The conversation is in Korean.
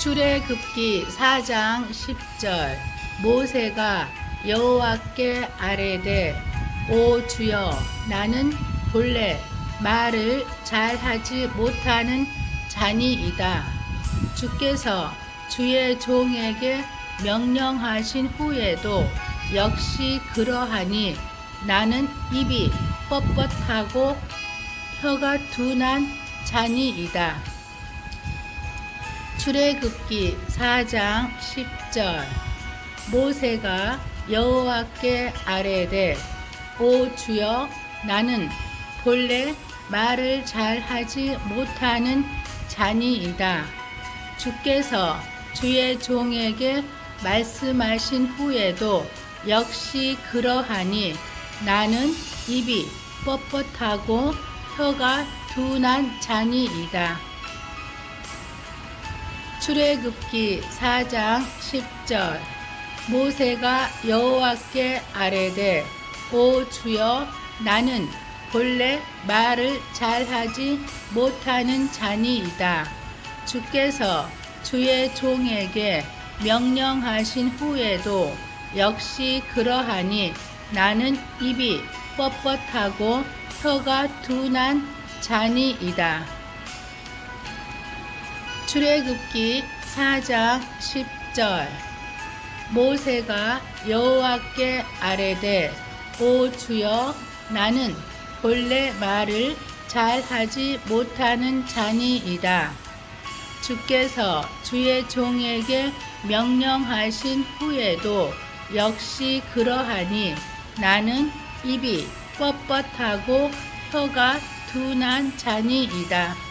출애굽기 4장 10절 모세가 여호와께 아뢰되 오 주여 나는 본래 말을 잘하지 못하는 자니이다 주께서 주의 종에게 명령하신 후에도 역시 그러하니 나는 입이 뻣뻣하고 혀가 둔한 자니이다. 출애굽기 4장 10절 모세가 여호와께 아뢰되 오 주여 나는 본래 말을 잘 하지 못하는 자니이다. 주께서 주의 종에게 말씀하신 후에도 역시 그러하니 나는 입이 뻣뻣하고 혀가 둔한 자니이다. 출애굽기 4장 10절 모세가 여호와께 아뢰되 오 주여 나는 본래 말을 잘하지 못하는 자니이다. 주께서 주의 종에게 명령하신 후에도 역시 그러하니 나는 입이 뻣뻣하고 혀가 둔한 자니이다. 출애굽기 4장 10절 모세가 여호와께 아뢰되 오 주여 나는 본래 말을 잘하지 못하는 자니이다. 주께서 주의 종에게 명령하신 후에도 역시 그러하니 나는 입이 뻣뻣하고 혀가 둔한 자니이다.